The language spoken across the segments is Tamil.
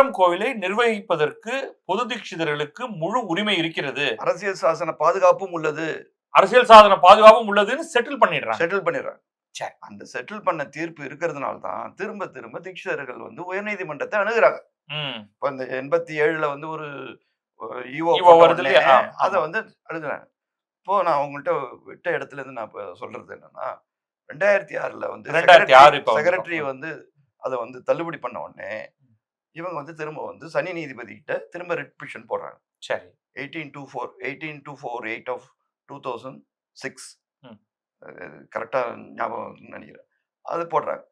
சிதம்பரம் கோவிலை நிர்வகிப்பதற்கு பொது தீட்சிதர்களுக்கு முழு உரிமை இருக்கிறது அரசியல் சாசன பாதுகாப்பும் உள்ளது அரசியல் சாதன பாதுகாப்பும் உள்ளதுன்னு செட்டில் பண்ணிடுறாங்க செட்டில் பண்ணிடுறாங்க சரி. அந்த செட்டில் பண்ண தீர்ப்பு இருக்கிறதுனால தான் திரும்ப திரும்ப தீட்சிதர்கள் வந்து உயர்நீதிமன்றத்தை அணுகுறாங்க இப்போ இந்த எண்பத்தி ஏழுல வந்து ஒரு EO வருது இல்லையா? அதை. வந்து அழுகுறாங்க இப்போ நான் உங்கள்கிட்ட விட்ட இடத்துல இருந்து நான் இப்போ சொல்றது என்னன்னா ரெண்டாயிரத்தி ஆறுல வந்து 2006 இப்ப செக்ரட்டரி. வந்து அதை வந்து தள்ளுபடி பண்ண உடனே இவங்க வந்து திரும்ப வந்து சனி நீதிபதி கிட்ட திரும்ப ரிட் பிஷன் போடுறாங்க சரி eighteen two four eighteen two four eight of two thousand six. கரெக்டாக ஞாபகம் நினைக்கிறேன் அது போடுறாங்க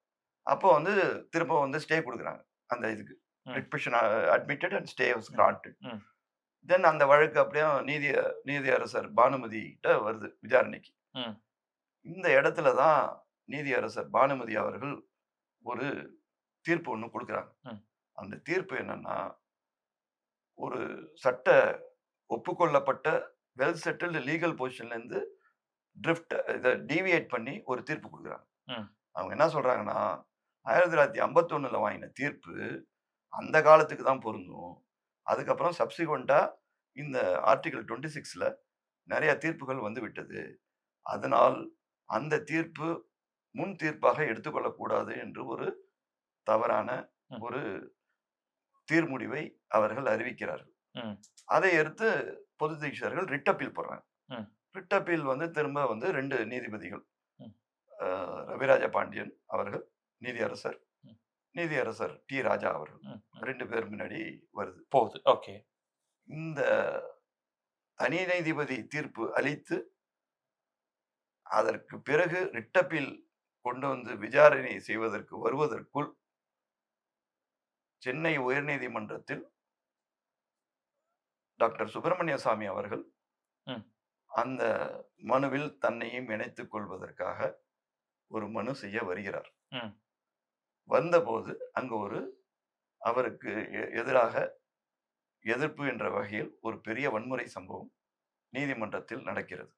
அப்போ வந்து திரும்ப வந்து ஸ்டே கொடுக்குறாங்க அந்த இதுக்கு ம். Writ petition admitted and stay was granted. Then அந்த வழக்கு அப்படியே நீதி நீதியரசர் பானுமதி கிட்ட வருது விசாரணைக்கு. இந்த இடத்துல தான் நீதியரசர் பானுமதி அவர்கள் ஒரு தீர்ப்பு ஒன்று கொடுக்குறாங்க. அந்த தீர்ப்பு என்னன்னா ஒரு சட்ட ஒப்புக்கொள்ளப்பட்ட வெல் செட்டில்டு லீகல் பொசிஷன்லேருந்து ட்ரிஃப்ட் இதை டீவியேட் பண்ணி ஒரு தீர்ப்பு கொடுக்குறாங்க. அவங்க என்ன சொல்றாங்கன்னா ஆயிரத்தி தொள்ளாயிரத்தி ஐம்பத்தொன்னுல வாங்கின தீர்ப்பு அந்த காலத்துக்கு தான் பொருந்தும் அதுக்கப்புறம் சப்சிக்வெண்ட்டாக இந்த ஆர்டிகல் டுவெண்ட்டி சிக்ஸில் நிறைய தீர்ப்புகள் வந்து விட்டது அதனால் அந்த தீர்ப்பு முன் தீர்ப்பாக எடுத்துக்கொள்ளக்கூடாது என்று ஒரு தவறான. ஒரு தீர்முடிவை அவர்கள் அறிவிக்கிறார்கள். அதை எடுத்து பொது தீட்சர்கள் ரிட் அப்பீல் போடுறாங்க ம். ரிட் அப்பீல் வந்து திரும்ப வந்து ரெண்டு நீதிபதிகள் ரவிராஜ பாண்டியன் அவர்கள் நீதியரசர். நீதியரசர் டி ராஜா அவர்கள். ரெண்டு பேர் முன்னாடி வருது போகுது ஓகே இந்த தனி நீதிபதி தீர்ப்பு அளித்து அதற்கு பிறகு ரிட்டப்பில் கொண்டு வந்து விசாரணை செய்வதற்கு வருவதற்குள் சென்னை உயர்நீதிமன்றத்தில் டாக்டர் சுப்பிரமணிய சாமி அவர்கள். அந்த மனுவில் தன்னையும் இணைத்துக் கொள்வதற்காக ஒரு மனு செய்ய வருகிறார். வந்தபோது அங்கு ஒரு அவருக்கு எதிராக எதிர்ப்பு என்ற வகையில் ஒரு பெரிய வன்முறை சம்பவம் நீதிமன்றத்தில் நடக்கிறது